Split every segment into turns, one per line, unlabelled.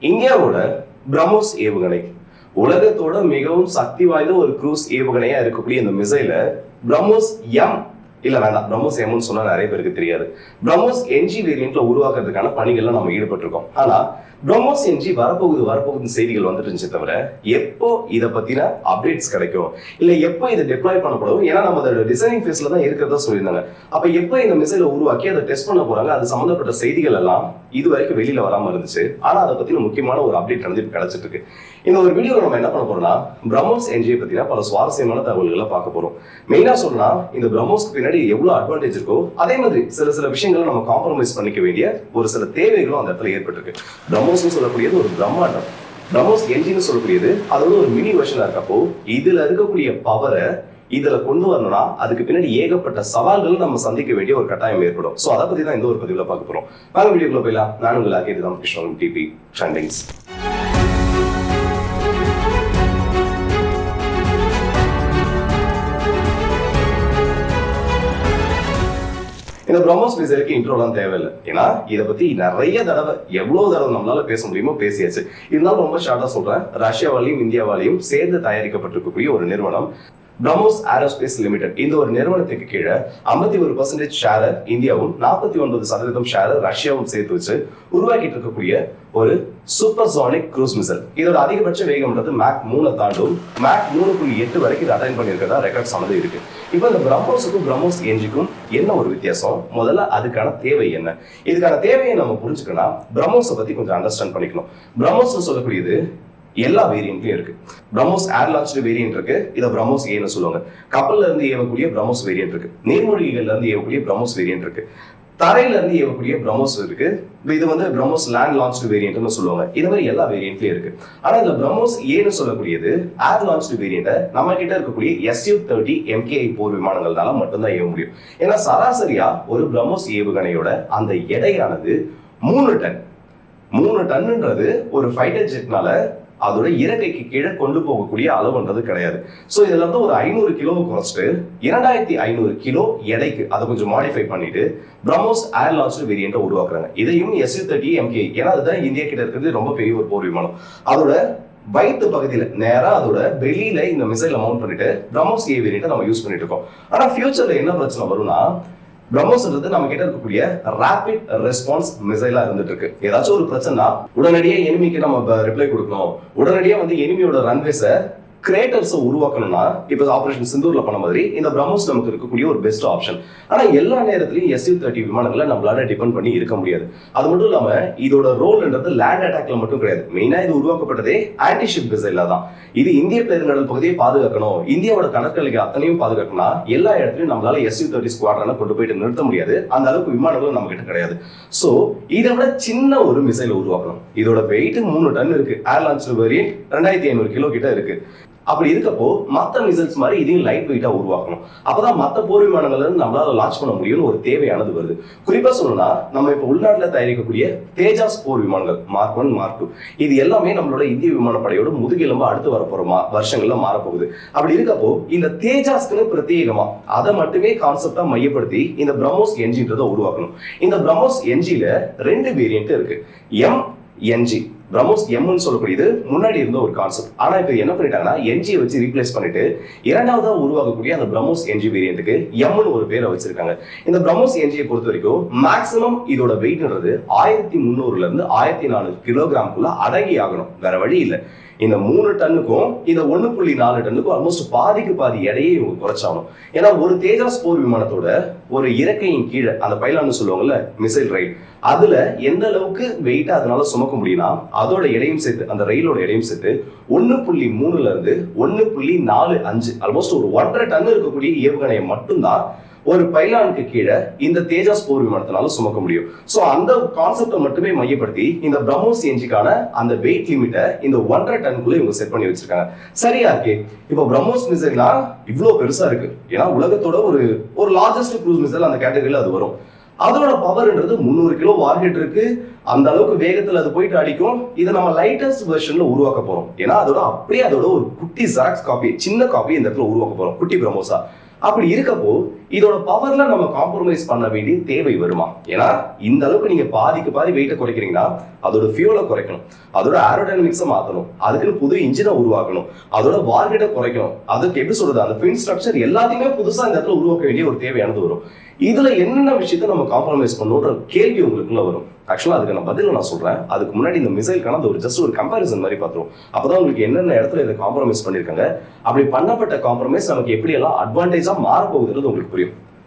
இந்தியாவோட பிரம்மோஸ் ஏவுகணை. உலகத்தோட மிகவும் சக்தி வாய்ந்த ஒரு குரூஸ் ஏவுகணையா இருக்கக்கூடிய இந்த மிசைல பிரம்மோஸ் எம் இல்ல வேண்டாம். பிரம்மோஸ் எம்னு சொன்னா நிறைய பேருக்கு தெரியாது. பிரம்மோஸ் என்ஜி வேரியன்ட்ல உருவாக்குறதுக்கான பணிகள்ல நம்ம ஈடுபட்டிருக்கோம். ஆனா பிரம்மோஸ் என்ஜி வரப்போகுது வரப்போகுது செய்திகள் வந்துட்டு இருந்துச்சு தவிர எப்போ இதை பத்தின அப்டேட்ஸ் கிடைக்கும்? இல்ல எப்போ இதை டெப்ளாய் பண்ணப்படும்? ஏன்னா நம்ம அதோட டிசைனிங் ஃபேஸ்ல தான் இருக்கிறதா சொல்லியிருந்தாங்க. அப்ப எப்போ இந்த மிசைலை உருவாக்கி அதை டெஸ்ட் பண்ண போறாங்க? அது சம்பந்தப்பட்ட செய்திகள் எல்லாம் இது வரைக்கும் வெளியில வராம இருந்துச்சு. ஆனா அதை பத்தின முக்கியமான ஒரு அப்டேட் வந்து இப்ப கிடைச்சிட்டு இருக்கு. இந்த ஒரு வீடியோவில் நம்ம என்ன பண்ண போறோம்னா பிரம்மோஸ் என்ஜியை பத்தின பல சுவாரஸ்யமான தகவல்களை பார்க்க போறோம். மெயினா சொல்லணும்னா இந்த பிரம்மோஸ்க்கு பின்னாடி எவ்வளவு அட்வான்டேஜ் இருக்கோ அதே மாதிரி சில சில விஷயங்களை நம்ம காம்ப்ரமைஸ் பண்ணிக்க வேண்டிய ஒரு சில தேவைகளும் அந்த இடத்துல ஏற்பட்டிருக்கு. பிரம்மோஸ்னு சொல்லக்கூடியது ஒரு பிரம்மாண்டம். பிரம்மோஸ் என்ஜின்னு சொல்லக்கூடியது அது வந்து ஒரு மினி வெர்ஷனா இருக்கப்போ இதுல இருக்கக்கூடிய பவரை இதுல கொண்டு வரணும்னா அதுக்கு பின்னாடி ஏகப்பட்ட சவால்கள் நம்ம சந்திக்க வேண்டிய ஒரு கட்டாயம் ஏற்படும். சோ அதை பத்தி தான் இந்த ஒரு பதிவுல பார்க்க போறோம். வேற வீடியோக்குள்ள போயிடலாம். நான் உங்கள் அகேது தான் கிருஷ்ணன் டிபி ட்ரெண்டிங்ஸ் இந்த பிரம்மோஸ் பிளேசருக்கு இன்ட்ரோலாம் தேவையில்லை. ஏன்னா இதை பத்தி நிறைய தடவை எவ்வளவு தடவை நம்மளால பேச முடியுமோ பேசியாச்சு. இருந்தாலும் ரொம்ப ஷார்ட்டா சொல்றேன். ரஷ்யாவாலையும் இந்தியாவாலையும் சேர்ந்து தயாரிக்கப்பட்டிருக்கக்கூடிய ஒரு நிறுவனம் பிரம்மோஸ் ஏரோஸ்பேஸ் லிமிடெட் இந்த ஒரு நிறுவனத்துக்கு கீழே ஐம்பத்தி ஒரு பர்சன்டேஜ் ஷேரை இந்தியாவும் நாற்பத்தி ஒன்பது சதவீதம் ஷேரை ரஷ்யாவும் சேர்த்து வச்சு உருவாக்கிட்டு இருக்கக்கூடிய ஒரு சூப்பர்சானிக் க்ரூஸ் மிசல் இதோட அதிகபட்ச வேகம்ன்றது மேக் மூணை தாண்டும் மேக் மூணு புள்ளி எட்டு வரைக்கும் இது அட்டைன் பண்ணியிருக்கிறதா ரெக்கார்ட்ஸ் ஆனது இருக்கு. இப்போ இந்த பிரம்மோஸுக்கும் பிரம்மோஸ் என்ஜிக்கும் என்ன ஒரு வித்தியாசம்? முதல்ல அதுக்கான தேவை என்ன? இதுக்கான தேவையை நம்ம புரிஞ்சுக்கணும் பிரம்மோஸை பத்தி கொஞ்சம் அண்டர்ஸ்டாண்ட் பண்ணிக்கணும். பிரம்மோஸ் சொல்லக்கூடியது எல்லா வேரியன்ட்லயும் இருக்கு. பிரம்மோஸ் ஏர் லான்ச்டு வேரியன்ட் இருக்கு. இதை பிரம்மோஸ் ஏன்னு சொல்லுவாங்க. கப்பல்ல இருந்து ஏவக்கூடிய பிரம்மோஸ் வேரியன்ட் இருக்கு. நீர்மூழ்கிகள்ல இருந்து ஏவக்கூடிய பிரம்மோஸ் வேரியன்ட் இருக்கு. தரையில இருந்து ஏவக்கூடிய பிரம்மோஸ் இருக்கு இது வந்து பிரம்மோஸ் லேண்ட் லான்ச்டு வேரியன்ட்னு சொல்லுவாங்க. இது மாதிரி எல்லா வேரியன்ட்லயும் இருக்கு. ஆனா இந்த பிரம்மோஸ் ஏன்னு சொல்லக்கூடியது ஏர் லான்ச்டு வேரியண்ட்டை நம்ம கிட்ட இருக்கக்கூடிய எஸ்யூ தேர்ட்டி எம்கேஐ போர் விமானங்கள்னால மட்டும்தான் ஏவ முடியும். ஏன்னா சராசரியா ஒரு பிரம்மோஸ் ஏவுகணையோட அந்த எடையானது மூணு டன். மூணு டன்னுன்றது ஒரு ஃபைட்டர் ஜெட்னால அதோட இறக்கைக்கு கீழே கொண்டு போகக்கூடிய அளவுன்றது கிடையாது. ஸோ இதுல இருந்து ஒரு ஐநூறு கிலோவை குறைச்சிட்டு இரண்டாயிரத்தி ஐநூறு கிலோ எடைக்கு அதை கொஞ்சம் மாடிஃபை பண்ணிட்டு பிரம்மோஸ் ஏர் லான்ச் வேரியண்ட்டை உருவாக்குறாங்க. இதையும் எஸ்யூ தேர்ட்டி எம்கே ஏன்னா அதுதான் இந்தியா கிட்ட இருக்கிறது ரொம்ப பெரிய ஒரு போர் விமானம். அதோட வயிற்று பகுதியில் நேராக அதோட வெளியில இந்த மிசைல மவுண்ட் பண்ணிட்டு பிரம்மோஸ் ஏ வேரியண்ட்டை நம்ம யூஸ் பண்ணிட்டு இருக்கோம். ஆனால் ஃபியூச்சர்ல என்ன பிரச்சனை வரும்னா பிரம்மோஸ்ன்றது நம்ம கிட்ட இருக்கக்கூடிய ரேபிட் ரெஸ்பான்ஸ் மிசைலா இருந்துட்டு இருக்கு ஏதாச்சும் ஒரு பிரச்சனை உடனடியே எனிமிக்கு நம்ம ரிப்ளை கொடுக்கணும். உடனடியே வந்து எனிமியோட ரன்வேஸை கிரியேட்டர்ஸை உருவாக்கணும்னா இப்போ ஆப்ரேஷன் சிந்தூர்ல பண்ண மாதிரி இந்த பிரம்மோஸ் நமக்கு இருக்கக்கூடிய ஒரு பெஸ்ட் ஆப்ஷன் ஆனா எல்லா நேரத்திலையும் எஸ்யூ தேர்ட்டி விமானங்களை நம்மளால டிபெண்ட் பண்ணி இருக்க முடியாது. அது மட்டும் இல்லாம இதோட ரோல்ன்றது லேண்ட் அட்டாக்ல மட்டும் கிடையாது. மெயினா இது உருவாக்கப்பட்டதே ஆன்டிஷிப் மிசைல தான். இது இந்திய பெருங்கடல் பகுதியை பாதுகாக்கணும். இந்தியாவோட கடற்கரைக்கு அத்தனையும் பாதுகாக்கணும்னா எல்லா இடத்துலையும் நம்மளால எஸ்யூ தேர்ட்டி ஸ்குவாட்ரனை கொண்டு போயிட்டு நிறுத்த முடியாது. அந்த அளவுக்கு விமானங்களும் நம்ம கிட்ட கிடையாது. சோ இதை விட சின்ன ஒரு மிசைலை உருவாக்கணும். இதோட வெயிட் மூணு டன் இருக்கு. ஏர் லான்ச் வேரியன்ட் ரெண்டாயிரத்தி ஐநூறு கிலோ கிட்ட இருக்கு. அப்படி இருக்கப்போ மற்ற மிசைல்ஸ் மாதிரி இதையும் லைட் வெயிட்டா உருவாக்கணும். அப்பதான் மற்ற போர் விமானங்கள்ல இருந்து நம்மளால லான்ச் பண்ண முடியும்னு ஒரு தேவையானது வருது. குறிப்பா சொல்லணும்னா நம்ம இப்ப உள்நாட்டுல தயாரிக்கக்கூடிய தேஜாஸ் போர் விமானங்கள் மார்க் ஒன் மார்க் டூ இது எல்லாமே நம்மளோட இந்திய விமானப்படையோட முதுகெலும்பு அடுத்து வரப்போற வருஷங்கள்ல மாறப்போகுது. அப்படி இருக்கப்போ இந்த தேஜாஸ்க்குன்னு பிரத்யேகமா அதை மட்டுமே கான்செப்டா மையப்படுத்தி இந்த பிரம்மோஸ் என்ஜின்றதை உருவாக்கணும். இந்த பிரம்மோஸ் என்ஜில ரெண்டு வேரியன்ட் இருக்கு. எம் என்ஜி பிரம்மோஸ் எம்னு சொல்லக்கூடியது முன்னாடி இருந்த ஒரு கான்செப்ட் ஆனா இப்போ என்ன பண்ணிட்டாங்கன்னா என்ஜியை வச்சு ரீப்ளேஸ் பண்ணிட்டு இரண்டாவதா உருவாக்கக்கூடிய அந்த பிரம்மோஸ் என்ஜி வேரியன்ட்டுக்கு எம்னு ஒரு பேரை வச்சிருக்காங்க. இந்த பிரம்மோஸ் என்ஜியை பொறுத்த வரைக்கும் மேக்ஸிமம் இதோட வெயிட்ன்றது ஆயிரத்தி முந்நூறுல இருந்து ஆயிரத்தி நானூறு கிலோகிராம்குள்ள அடங்கி ஆகணும் வேற வழி இல்லை. இந்த மூணு டன்னுக்கும் இந்த ஒன்னு புள்ளி நாலு டன்னுக்கும் ஆல்மோஸ்ட் பாதிக்கு பாதி எடையை இவங்க குறைச்சாலும். ஏன்னா ஒரு தேஜாஸ் போர் விமானத்தோட ஒரு இறக்கையின் கீழே அந்த பைலான்னு சொல்லுவாங்கல்ல மிசைல் ரயில் அதுல எந்த அளவுக்கு வெயிட்டா அதனால சுமக்க முடியும்னா அதோட எடையும் சேர்த்து அந்த ரயிலோட எடையும் சேர்த்து ஒன்னு புள்ளி மூணுல இருந்து ஒன்னு புள்ளி நாலு அஞ்சு ஆல்மோஸ்ட் ஒரு ஒன்றரை டன் இருக்கக்கூடிய ஏவுகணையை மட்டும்தான் ஒரு பைலானுக்கு கீழே இந்த தேஜாஸ் போர் விமானத்தினால சுமக்க முடியும். சோ அந்த கான்செப்டை மட்டுமே மையப்படுத்தி இந்த பிரம்மோஸ் என்ஜிக்கான அந்த வெயிட் லிமிட்டை இந்த ஒன்றரை டன்குள்ள இவங்க செட் பண்ணி வச்சிருக்காங்க. சரியா இருக்கே? இப்போ பிரம்மோஸ் மிசைல்னா இவ்வளோ பெருசா இருக்கு. ஏன்னா உலகத்தோட ஒரு ஒரு லார்ஜஸ்ட் க்ரூஸ் மிசைல் அந்த கேட்டகரியில அது வரும். அதோட பவர்ன்றது முந்நூறு கிலோ வார்ஹெட் இருக்கு. அந்த அளவுக்கு வேகத்துல அது போயிட்டு அடிக்கும். இதை நம்ம லைட்டஸ்ட் வெர்ஷன்ல உருவாக்க போறோம். ஏன்னா அதோட அப்படியே அதோட ஒரு குட்டி ஜெராக்ஸ் காப்பி சின்ன காப்பி இந்த இடத்துல உருவாக்க போறோம். குட்டி பிரமோசா அப்படி இருக்கப்போ இதோட பவர்ல நம்ம காம்ப்ரமைஸ் பண்ண வேண்டிய தேவை வருமா? ஏன்னா இந்த அளவுக்கு நீங்க பாதிக்கு பாதி வெயிட்டை குறைக்கிறீங்கன்னா அதோட ஃபியூலை குறைக்கணும். அதோட ஏரோடைனமிக்ஸை மாத்தணும். அதுக்குன்னு புது இன்ஜினை உருவாக்கணும். அதோட வார்கெட்டை குறைக்கணும். அதுக்கு எப்படி சொல்றது? அந்த ஃபின் ஸ்ட்ரக்சர் எல்லாத்தையுமே புதுசா இந்த இடத்துல உருவாக்க வேண்டிய ஒரு தேவையானது வரும். இதுல என்னென்ன விஷயத்த நம்ம காம்ப்ரமைஸ் பண்ணுன்ற கேள்வி உங்களுக்குள்ள வரும். ஆக்சுவலா அதுக்கான பதில நான் சொல்றேன். அதுக்கு முன்னாடி இந்த மிசைலுக்கான அது ஒரு ஜஸ்ட் ஒரு கம்பேரிசன் மாதிரி பார்த்துரும் அப்பதான் உங்களுக்கு என்னென்ன இடத்துல இதை காம்ப்ரமைஸ் பண்ணிருக்காங்க அப்படி பண்ணப்பட்ட காம்ப்ரமைஸ் நமக்கு எப்படி எல்லாம் அட்வான்டேஜா மாறப்போகுதுன்றது உங்களுக்கு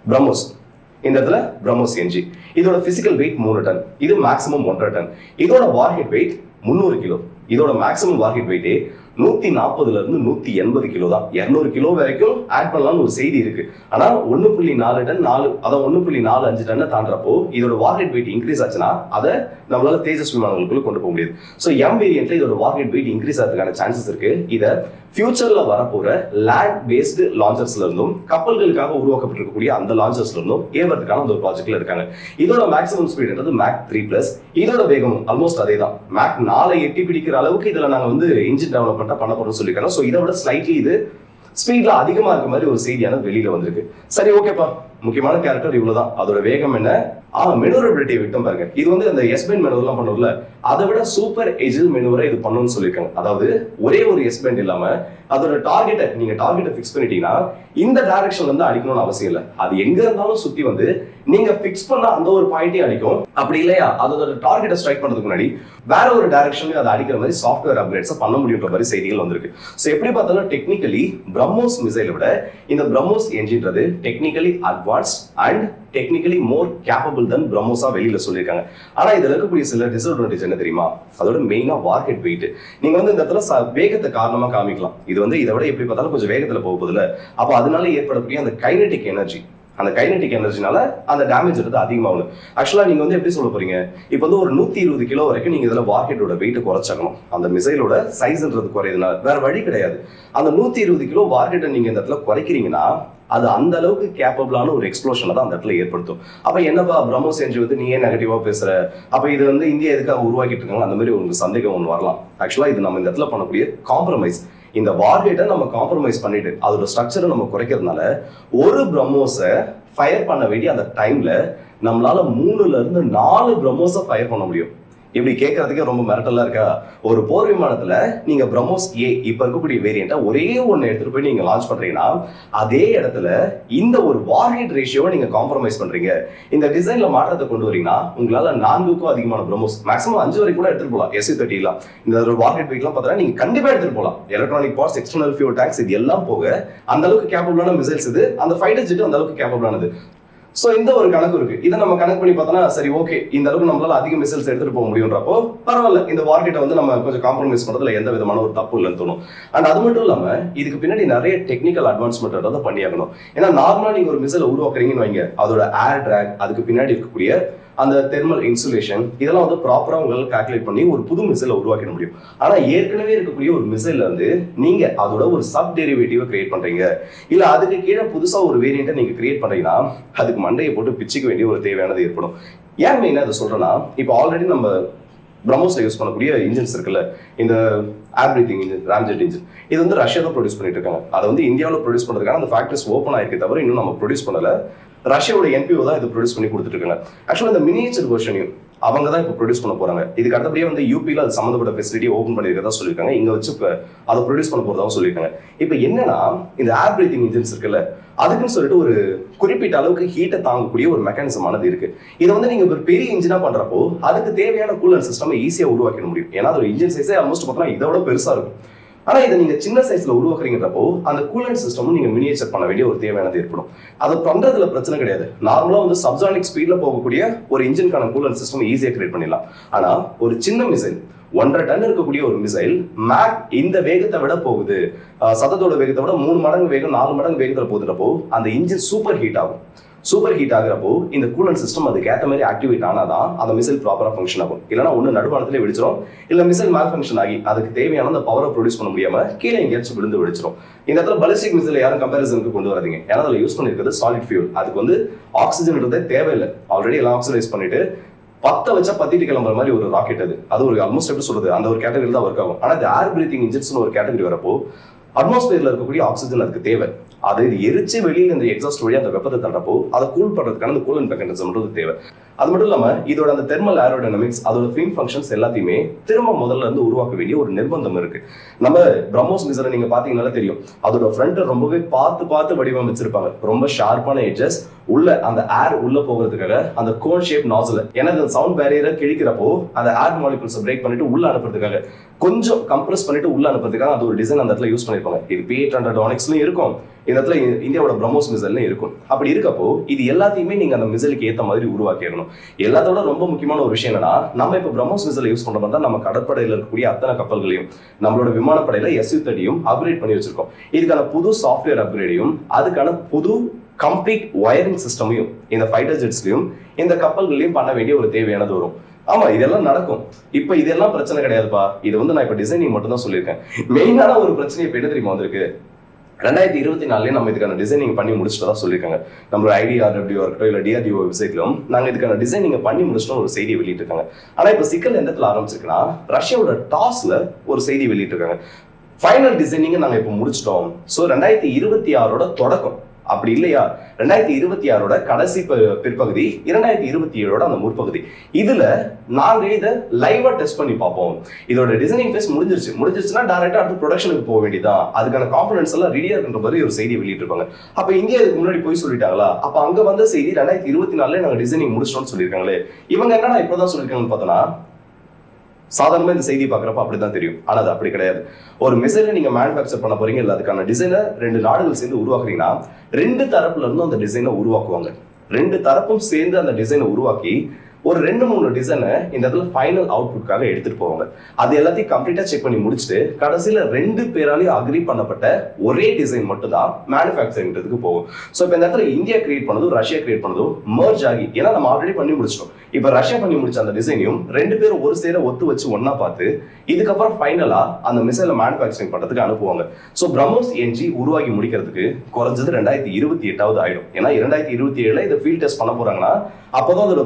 பிரம்மோஸ் இந்த இடத்துல பிரம்மோஸ் என்ஜி இதோட பிசிக்கல் வெயிட் மூணு டன். இது மேக்ஸிமம் ஒன்றரை டன். இதோட வார்ஹெட் வெயிட் முந்நூறு கிலோ. இதோட மேக்ஸிமம் வார்ஹெட் வெயிட்டே நூத்தி நாற்பதுல இருந்து நூத்தி எண்பது கிலோ தான் இருநூறு கிலோ வரைக்கும் ஆட் பண்ணலாம்னு ஒரு செய்தி இருக்கு. ஆனா ஒன்னு புள்ளி நாலு டன் நாலு அதான் ஒன்னு புள்ளி நாலு அஞ்சு டன்னை தாண்டப்போ இதோட வார்ஹெட் வெயிட் இன்க்ரீஸ் ஆச்சுன்னா அதை நம்மளால தேஜஸ் விமானங்களுக்குள்ள கொண்டு போக முடியாது. ஸோ எம் வேரியன்ட்ல இதோட வார்ஹெட் வெயிட் இன்க்ரீஸ் ஆகிறதுக்கான சான்சஸ் இருக்கு. இதை ஃபியூச்சர்ல வரப்போற லேண்ட் பேஸ்டு லான்ச்சர்ஸ்ல இருந்தும் கப்பல்களுக்காக உருவாக்கப்பட்டிருக்கக்கூடிய அந்த லான்ச்சர்ஸ்ல இருந்தும் ஏவறதுக்கான அந்த ஒரு ப்ராஜெக்ட்ல இருக்காங்க. இதோட மேக்ஸிமம் ஸ்பீடுன்றது மேக் த்ரீ பிளஸ் இதோட வேகம் ஆல்மோஸ்ட் அதே தான் மேக் நாலு எட்டி பிடிக்கிற அளவுக்கு இதுல நாங்க வந்து இன்ஜின் தான் பண்ண போறோம் சொல்லியிருக்காங்க. ஸோ இதை விட ஸ்லைட்லி இது ஸ்பீட்ல அதிகமா இருக்க மாதிரி ஒரு செய்தியானது வெளியில வந்திருக்கு. சரி ஓகேப்பா முக்கியமான கேரக்டர் இவ்வளவுதான் அதோட வேகம் என்ன? ஆ மெனோரபிலிட்டி விட்டம் பாருங்க. இது வந்து அந்த எஸ்பெண்ட் மெனுவர்லாம் பண்ணுவோம்ல அதை விட சூப்பர் எஜில் மெனுவரை இது பண்ணணும்னு சொல்லியிருக்காங்க. அதாவது ஒரே ஒரு எஸ்பெண்ட் இல்லாம அதோட டார்கெட்டை நீங்க டார்கெட்டை ஃபிக்ஸ் பண்ணிட்டீங்கன்னா இந்த டைரக்ஷன்ல இருந்து அடிக்கணும்னு அவசியம் இல்லை. அது எங்க இருந்தாலும் சுத்தி வந்து நீங்க ஃபிக்ஸ் பண்ண அந்த ஒரு பாயிண்டே அடிக்கும். அப்படி இல்லையா? அதோட டார்கெட்டை ஸ்ட்ரைக் பண்றதுக்கு முன்னாடி வேற ஒரு டைரக்ஷன்ல அதை அடிக்கிற மாதிரி சாஃப்ட்வேர் அப்கிரேட்ஸ் பண்ண முடியுன்ற மாதிரி செய்திகள் வந்திருக்கு. ஸோ எப்படி பார்த்தாலும் டெக்னிக்கலி பிரம்மோஸ் மிசைலை விட இந்த BrahMos என்ஜின்றது technically advance and technically more capable than பிரம்மோஸா வெளியில சொல்லியிருக்காங்க. ஆனா இதுல இருக்கக்கூடிய சில டிஸ்அட்வான்டேஜ் என்ன தெரியுமா? அதோட மெயினா வார்க்கெட் வெயிட் நீங்க வந்து இந்த இடத்துல வேகத்தை காரணமா காமிக்கலாம். இது வந்து இதை விட எப்படி பார்த்தாலும் கொஞ்சம் வேகத்துல போக போகுதுல அப்போ அதனால ஏற்படக்கூடிய அந்த கைனெட்டிக் எனர்ஜி அந்த கைனட்டிக் எனர்ஜினால அந்த டேமேஜ் வந்து அதிகமாகும் ஆக்சுவலா நீங்க வந்து எப்படி சொல்ல போறீங்க? இப்போ வந்து ஒரு நூத்தி இருபது கிலோ வரைக்கும் நீங்க இதுல வார்ஹெட்டோட வெயிட் குறைச்சக்கணும் அந்த மிசைலோட சைஸ்ன்றது குறையுதுனால வேற வழி கிடையாது. அந்த நூத்தி இருபது கிலோ வார்கெட்டை நீங்க இந்த இடத்துல குறைக்கிறீங்கன்னா அது அந்த அளவுக்கு கேப்பபிளான ஒரு எக்ஸ்ப்ளோஷனை தான் அந்த இடத்துல ஏற்படுத்தும். அப்ப என்னப்பா பிரம்மோஸ் என்ஜி வந்து நீ ஏன் நெகட்டிவா பேசுற? அப்ப இது வந்து இந்தியா எதுக்காக உருவாக்கிட்டு இருக்காங்க அந்த மாதிரி உங்களுக்கு சந்தேகம் ஒன்று வரலாம். ஆக்சுவலா இது நம்ம இந்த இடத்துல பண்ணக்கூடிய காம்ப்ரமைஸ் இந்த வார்கேட்டை நம்ம காம்ப்ரமைஸ் பண்ணிட்டு அதோட ஸ்ட்ரக்சரை நம்ம குறைக்கிறதுனால ஒரு பிரம்மோஸை ஃபயர் பண்ண வேண்டிய அந்த டைம்ல நம்மளால மூணுல இருந்து நாலு பிரம்மோஸை ஃபயர் பண்ண முடியும். இப்படி கேட்கறதுக்கே ரொம்ப மிரட்டலா இருக்கா? ஒரு போர் விமானத்துல நீங்க பிரம்மோஸ் ஏ இப்ப இருக்கக்கூடிய வேரியண்ட்டை ஒரே ஒன்னு எடுத்துட்டு போய் நீங்க லான்ச் பண்றீங்கன்னா அதே இடத்துல இந்த ஒரு வார்ஹெட் ரேஷியோவை நீங்க காம்ப்ரமைஸ் பண்றீங்க. இந்த டிசைன்ல மாற்றத்தை கொண்டு வரீங்கன்னா உங்களால நான்குக்கும் அதிகமான பிரம்மோஸ் மேக்ஸிமம் அஞ்சு வரைக்கும் கூட எடுத்துட்டு போகலாம். எஸ்சி தேர்ட்டிலாம் இந்த ஒரு வார்ஹெட் வெயிட்லாம் பார்த்தீங்கன்னா நீங்க கண்டிப்பா எடுத்துட்டு போகலாம். Electronic parts external fuel tanks இது எல்லாம் போக அந்த அளவுக்கு கேப்பபிளான மிசைல்ஸ் இது அந்த ஃபைட்டர் ஜெட் அந்த அளவுக்கு கேப்பபிளானது ஸோ இந்த ஒரு கணக்கு இருக்கு. இதை நம்ம கணக்கு பண்ணி பார்த்தோம்னா சரி ஓகே இந்த அளவுக்கு நம்மளால அதிக மிசைல்ஸ் எடுத்துட்டு போக முடியும்ன்றப்போ பரவாயில்ல. இந்த வார்கெட்டை வந்து நம்ம கொஞ்சம் காம்ப்ரமைஸ் பண்றதுல எந்த விதமான ஒரு தப்பு இல்லைன்னு தோணும். அண்ட் அது மட்டும் இல்லாம இதுக்கு பின்னாடி நிறைய டெக்னிக்கல் அட்வான்ஸ்மெண்ட் தான் பண்ணியாகணும். ஏன்னா நார்மலா நீங்க ஒரு மிசைல் உருவாக்குறீங்கன்னு வைங்க. அதோட ஏர் டிராக் அதுக்கு பின்னாடி இருக்கக்கூடிய அந்த தெர்மல் இன்சுலேஷன் இதெல்லாம் வந்து ப்ராப்பரா உங்களால் கால்குலேட் பண்ணி ஒரு புது மிசைலை உருவாக்கிட முடியும். ஆனால் ஏற்கனவே இருக்கக்கூடிய ஒரு மிசைலில் வந்து நீங்க அதோட ஒரு சப் டெரிவேட்டிவை கிரியேட் பண்றீங்க. இல்ல அதுக்கு கீழே புதுசா ஒரு வேரியண்ட்டை நீங்க கிரியேட் பண்றீங்கன்னா அதுக்கு மண்டையை போட்டு பிச்சுக்க வேண்டிய ஒரு தேவையானது ஏற்படும். ஏன் மெயினாக அதை சொல்றேன்னா இப்போ ஆல்ரெடி நம்ம பிரம்மோஸில் யூஸ் பண்ணக்கூடிய இன்ஜின்ஸ் இருக்குல்ல இந்த air breathing engine ramjet engine இது வந்து ரஷ்யா தான் ப்ரொடியூஸ் பண்ணிட்டு இருக்காங்க. அதை வந்து இந்தியாவில் ப்ரொடியூஸ் பண்றதுக்கான அந்த ஃபேக்டரிஸ் ஓப்பன் ஆயிருக்கே தவிர இன்னும் நம்ம ப்ரொடியூஸ் பண்ணல. ரஷ்யாவோட என்பிஓ தான் இது ப்ரொடியூஸ் பண்ணி கொடுத்துட்டு இருக்காங்க. ஆக்சுவலாக இந்த மினியேச்சர் வெர்ஷனையும் அவங்க தான் இப்போ ப்ரொடியூஸ் பண்ண போகிறாங்க இதுக்கு அடுத்தபடியே வந்து யூபியில் அது சம்மந்தப்பட்ட ஃபெசிலிட்டி ஓப்பன் பண்ணியிருக்கதா சொல்லியிருக்காங்க. இங்கே வச்சு இப்போ அதை ப்ரொடியூஸ் பண்ண போறதாவும் சொல்லியிருக்காங்க. இப்போ என்னன்னா இந்த ஏர் பிரீத்திங் இன்ஜின்ஸ் இருக்குல்ல அதுக்குன்னு சொல்லிட்டு ஒரு குறிப்பிட்ட அளவுக்கு ஹீட்டை தாங்கக்கூடிய ஒரு மெக்கானிசமானது இருக்கு. இதை வந்து நீங்க ஒரு பெரிய இன்ஜினா பண்றப்போ அதுக்கு தேவையான கூலர் சிஸ்டம் ஈஸியாக உருவாக்கிட முடியும். ஏன்னா அதோட இன்ஜின் சைஸே ஆல்மோஸ்ட் பார்த்தா இதோட பெருசா இருக்கும். ஆனா இதை நீங்க சின்ன சைஸில் உருவாக்குறீங்கன்றப்போ அந்த கூலண்ட் சிஸ்டமும் நீங்க மினியேச்சர் பண்ண வேண்டிய ஒரு தேவையானது ஏற்படும். அதை பண்றதுல பிரச்சனை கிடையாது. நார்மலாக வந்து சப்சானிக் ஸ்பீடில் போகக்கூடிய ஒரு இன்ஜின்கான கூலண்ட் சிஸ்டம் ஈஸியாக கிரியேட் பண்ணிடலாம். ஆனா ஒரு சின்ன மிசைல் ஒன்றரை டன் இருக்கக்கூடிய ஒரு மிசைல் மேக் இந்த வேகத்தை விட போகுது. சதத்தோட வேகத்தை விட மூணு மடங்கு வேகம் நாலு மடங்கு வேகத்தில் போகுதுன்றப்போ அந்த இன்ஜின் சூப்பர் ஹீட் ஆகும். சூப்பர் ஹீட் ஆகிறப்போ இந்த கூலண்ட் சிஸ்டம் அதுக்கு ஏற்ற மாதிரி ஆக்டிவேட் ஆனாதான் அந்த மிசைல் ப்ராப்பரா ஃபங்க்ஷன் ஆகும். இல்லைன்னா ஒன்று நடுவானத்துல வெடிச்சிடும் இல்ல மிசைல் மேல் ஃபங்க்ஷன் ஆகி அதுக்கு தேவையான அந்த பவரை ப்ரொடியூஸ் பண்ண முடியாம கீழே எங்கேயாச்சும் விழுந்து வெடிச்சிடும் இந்த இடத்துல பலிஸ்டிக் மிசைல் யாரும் கம்பேரிசனுக்கு கொண்டு வராதீங்க. ஏன்னா அதில் யூஸ் பண்ணிருக்கிறது சாலிட் ஃபியூல் அதுக்கு வந்து ஆக்சிஜன்ன்றதே தேவையில்லை. ஆல்ரெடி எல்லாம் ஆக்சிடைஸ் பண்ணிட்டு பத்த வச்சா பத்திட்டு கிளம்புற மாதிரி ஒரு ராக்கெட் அது. அது ஒரு ஆல்மோஸ்ட் எப்படி சொல்றது? அந்த ஒரு கேட்டகரி தான் ஒர்க் ஆகும். ஆனா இந்த ஏர் பிரீத்திங் இன்ஜெக்ஷன் ஒரு கேட்டகரி வரப்போ அட்மாஸ்பியர்ல இருக்கக்கூடிய ஆக்சிஜன் அதுக்கு தேவை. அதை எரிச்சு வெளியில் இந்த எக்ஸாஸ்ட் வழியாக அந்த வெப்பத்தை தள்ளப்போ அதை கூல் பண்றதுக்கான அந்த கூலன் மெக்கானிசம்ன்றது தேவை. அது மட்டும் இல்லாம இதோட அந்த தெர்மல் ஏரோடைனமிக்ஸ் அதோட ஃபின் ஃபங்க்ஷன்ஸ் எல்லாத்தையுமே திரும்ப முதல்ல இருந்து உருவாக்க வேண்டிய ஒரு நிர்பந்தம் இருக்கு. நம்ம பிரம்மோஸ் மிசரை நீங்க பாத்தீங்கன்னா தெரியும். அதோட ஃப்ரண்ட் ரொம்பவே பார்த்து பார்த்து வடிவமைச்சிருப்பாங்க. ரொம்ப ஷார்ப்பான எட்ஜஸ் உள்ள அந்த ஏர் உள்ள போகிறதுக்காக அந்த கோன் ஷேப் நாசல் ஏன்னா அந்த சவுண்ட் பேரியரை கிழிக்கிறப்போ அந்த ஏர் மாலிகுல்ஸ் பிரேக் பண்ணிட்டு உள்ள அனுப்புறதுக்காக கொஞ்சம் கம்ப்ரஸ் பண்ணிட்டு உள்ள அனுப்புறதுக்காக அது ஒரு டிசைன் அந்த இடத்துல யூஸ் பண்ணிருப்பாங்க. இது பி எயிட் ஹண்ட்ரட் ஆனிக்ஸ்லயும் இருக்கும். இந்த இடத்துல இந்தியாவோட பிரம்மோஸ் மிசைல்லையும் இருக்கும். அப்படி இருக்கப்போ இது எல்லாத்தையுமே நீங்க அந்த மிசைலுக்கு ஏத்த மாதிரி உருவாக்கிடணும். எல்லாத்தோட ரொம்ப முக்கியமான ஒரு விஷயம் என்னன்னா நம்ம இப்போ பிரம்மோஸ் மிசைல் யூஸ் பண்ண மாதிரி நம்ம கடற்படையில இருக்கக்கூடிய அத்தனை கப்பல்களையும் நம்மளோட விமானப்படையில எஸ்யூ தேர்ட்டியும் அப்கிரேட் பண்ணி வச்சிருக்கோம். இதுக்கான புது சாஃப்ட்வேர் அப்கிரேடையும் அதுக்கான புது கம்ப்ளீட் ஒயரிங் சிஸ்டமையும் இந்த ஃபைட்டர் ஜெட்ஸ்லையும் இந்த கப்பல்களையும் பண்ண வேண்டிய ஒரு தேவையானது வரும். ஆமா இதெல்லாம் நடக்கும். இப்ப இதெல்லாம் பிரச்சனை கிடையாதுப்பா. இது வந்து நான் இப்ப டிசைனிங் மட்டும் தான் சொல்லியிருக்கேன் மெயினான ஒரு பிரச்சனை இப்ப என்ன தெரியுமா வந்திருக்கு? ரெண்டாயிரத்தி இருபத்தி நாலுலேயே நம்ம இதுக்கான டிசைனிங் பண்ணி முடிச்சுட்டு தான் சொல்லியிருக்காங்க. நம்மளோட ஐடிஆர்டபிள்யூ இருக்கட்டும் இல்லை டிஆர்டிஓ வெப்சைட்லும் நாங்கள் இதுக்கான டிசைனிங் பண்ணி முடிச்சிட்டோம் ஒரு செய்தி வெளியிட்டிருக்காங்க. ஆனால் இப்போ சிக்கல் எந்த இடத்துல ஆரம்பிச்சிருக்குன்னா ரஷ்யாவோட டாஸ்ல ஒரு செய்தி வெளியிட்டிருக்காங்க. ஃபைனல் டிசைனிங்கை நாங்கள் இப்போ முடிச்சிட்டோம். ஸோ ரெண்டாயிரத்தி இருபத்தி ஆறோட தொடக்கம். அப்படி இல்லையா? ரெண்டாயிரத்தி இருபத்தி ஆறோட கடைசி ப- பிற்பகுதி இரண்டாயிரத்தி இருபத்தி ஏழோட அந்த முற்பகுதி. இதுல நாங்க இதை லைவா டெஸ்ட் பண்ணி பார்ப்போம். இதோட டிசைனிங் ஃபேஸ் முடிஞ்சிருச்சு. முடிஞ்சிருச்சுன்னா டேரக்டா அடுத்து ப்ரொடக்ஷனுக்கு போக வேண்டியதான் அதுக்கான காம்பனன்ஸ் எல்லாம் ரெடியா இருக்கின்ற மாதிரி ஒரு செய்தி வெளியிட்டிருப்பாங்க. அப்ப இந்தியா இதுக்கு முன்னாடி போய் சொல்லிட்டாங்களா? அப்ப அங்க வந்த செய்தி ரெண்டாயிரத்தி இருபத்தி நாலுல நாங்க டிசைனிங் முடிச்சிட்டோம்னு சொல்லியிருக்காங்களே. இவங்க என்னடா இப்பதான் சொல்லியிருக்காங்கன்னு பார்த்தோன்னா சாதாரணமா இந்த செய்தி பார்க்குறப்ப அப்படிதான் தெரியும். ஆனா அது அப்படி கிடையாது. ஒரு மிசைலை நீங்க மேனுஃபேக்சர் பண்ண போறீங்க இல்லை அதுக்கான டிசைனை ரெண்டு நாடுகள் சேர்ந்து உருவாக்குறீங்கன்னா ரெண்டு தரப்புல இருந்தும் அந்த டிசைனை உருவாக்குவாங்க. ரெண்டு தரப்பும் சேர்ந்து அந்த டிசைனை உருவாக்கி ஒரு ரெண்டு மூணு டிசைனை இந்த இடத்துல ஃபைனல் அவுட்புட்காக எடுத்துட்டு போவாங்க. அது எல்லாத்தையும் கம்ப்ளீட்டா செக் பண்ணி முடிச்சுட்டு கடைசியில ரெண்டு பேராலையும் அக்ரி பண்ணப்பட்ட ஒரே டிசைன் மட்டும் தான் மேனுஃபேக்சரிங்கிறதுக்கு போகும். ஸோ இப்போ இந்த இடத்துல இந்தியா கிரியேட் பண்ணதும் ரஷ்யா கிரியேட் பண்ணதும் மர்ஜ் ஆகி ஏன்னா நம்ம ஆல்ரெடி பண்ணி முடிச்சிட்டோம். இப்போ ரஷ்யா பண்ணி முடிச்ச அந்த டிசைனையும் ரெண்டு பேரும் ஒரு சேர ஒத்து வச்சு ஒன்னா பார்த்து இதுக்கப்புறம் ஃபைனலா அந்த மிசைலை மேனுஃபேக்சரிங் பண்றதுக்கு அனுப்புவாங்க. ஸோ பிரம்மோஸ் என்ஜி உருவாகி முடிக்கிறதுக்கு குறைஞ்சது ரெண்டாயிரத்தி இருபத்தி எட்டாவது ஆயிடும். ஏன்னா இரண்டாயிரத்தி இருபத்தி ஏழுல இதை ஃபீல்ட் டெஸ்ட் பண்ண போறாங்கன்னா அப்போதான் அதோட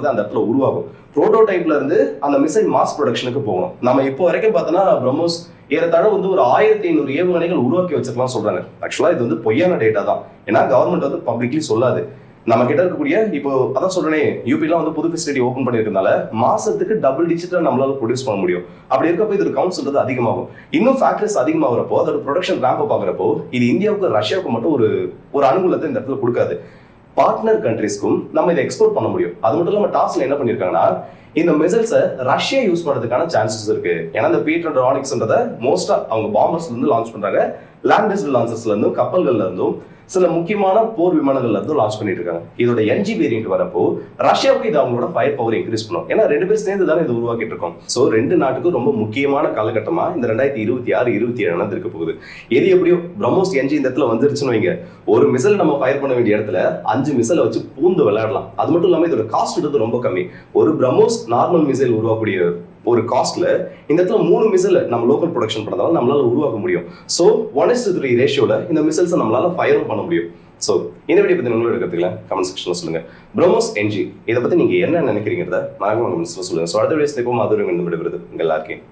ப்ரோட்டோடைப்ன்றது அந்த இடத்துல உருவாகும். ப்ரோட்டோடைப்ல இருந்து அந்த மிசைல் மாஸ் ப்ரொடக்ஷனுக்கு போகும் நம்ம இப்போ வரைக்கும் பார்த்தோன்னா பிரம்மோஸ் ஏறத்தாழ வந்து ஒரு ஆயிரத்தி ஐநூறு ஏவுகணைகள் உருவாக்கி வச்சிருக்கலாம் சொல்றாங்க. ஆக்சுவலா இது வந்து பொய்யான டேட்டா தான். ஏன்னா கவர்மெண்ட் வந்து பப்ளிக்லி சொல்லாது. நம்ம கிட்ட இருக்கக்கூடிய இப்போ அதான் சொல்றேனே யூபிலாம் வந்து புது ஃபெசிலிட்டி ஓப்பன் பண்ணிருக்கனால மாசத்துக்கு டபுள் டிஜிட்டல் நம்மளால ப்ரொடியூஸ் பண்ண முடியும். அப்படி இருக்கப்போ இதோட கவுன்ஸ் அதிகமாகும். இன்னும் ஃபேக்டரிஸ் அதிகமாகிறப்போ அதோட ப்ரொடக்ஷன் ரேம்ப் பார்க்குறப்போ இது இந்தியாவுக்கு ரஷ்யாவுக்கு மட்டும் ஒரு ஒரு அனுகூலத்தை இந்த இடத்துல கொடுக்காது. பார்ட்னர் கண்ட்ரிஸ்க்கும் நம்ம இதை எக்ஸ்போர்ட் பண்ண முடியும். அது மட்டும் இல்லாம டாஸ்ல என்ன பண்ணிருக்காங்கன்னா இந்த மிசைல்ஸை ரஷ்யா யூஸ் பண்ணுறதுக்கான சான்சஸ் இருக்கு. ஏன்னா இந்த பீட் அண்ட் மோஸ்டா அவங்க பாம்பர்ஸ்ல இருந்து லான்ச் பண்றாங்க. லேண்ட் பேஸ்ட் லான்சர்ஸ்ல இருந்தும் கப்பல்கள்ல இருந்தும் சில முக்கியமான போர் விமானங்கள்ல இருந்தும் லான்ச் பண்ணிட்டு இருக்காங்க இதோட என்ஜி வேரியன்ட் வரப்போ ரஷ்யாவுக்கு இது அவங்களோட ஃபயர் பவர் இன்க்ரீஸ் பண்ணும். ஏன்னா ரெண்டு பேரும் சேர்ந்து தானே இது உருவாக்கிட்டு இருக்கோம் ஸோ ரெண்டு நாட்டுக்கும் ரொம்ப முக்கியமான காலகட்டமா இந்த ரெண்டாயிரத்தி இருபத்தி ஆறு இருபத்தி ஏழு நடந்திருக்க போகுது. எது எப்படியோ பிரம்மோஸ் என்ஜி இந்த இடத்துல வந்துருச்சுன்னு வைங்க. ஒரு மிசல் நம்ம ஃபயர் பண்ண வேண்டிய இடத்துல அஞ்சு மிசலை வச்சு பூந்து விளையாடலாம். அது மட்டும் இல்லாம இதோட காஸ்ட் எடுத்து ரொம்ப கம்மி. ஒரு பிரம்மோஸ் நார்மல் மிசைல் உருவாக்கக்கூடிய ஒரு காஸ்ட்ல இந்த இடத்துல மூணு மிசைல் நம்ம லோக்கல் ப்ரொடக்ஷன் பண்ணதால நம்மளால உருவாக்க முடியும். ஸோ ஒன் இஸ் த்ரீ ரேஷியோல இந்த மிசில்ஸை நம்மளால ஃபயரும் பண்ண முடியும். ஸோ இந்த வீடியோ பத்தி உங்களோட கருத்துக்கல கமெண்ட் செக்ஷன்ல சொல்லுங்க. ப்ரோமோஸ் என்ஜி இதை பத்தி நீங்க என்ன நினைக்கிறீங்கிறத மறக்காம மிஸ்ல சொல்லுங்க. ஸோ அடுத்த வீடியோ இப்போ மதுரை விடுபடுது உங்க எல்லாருக்கும்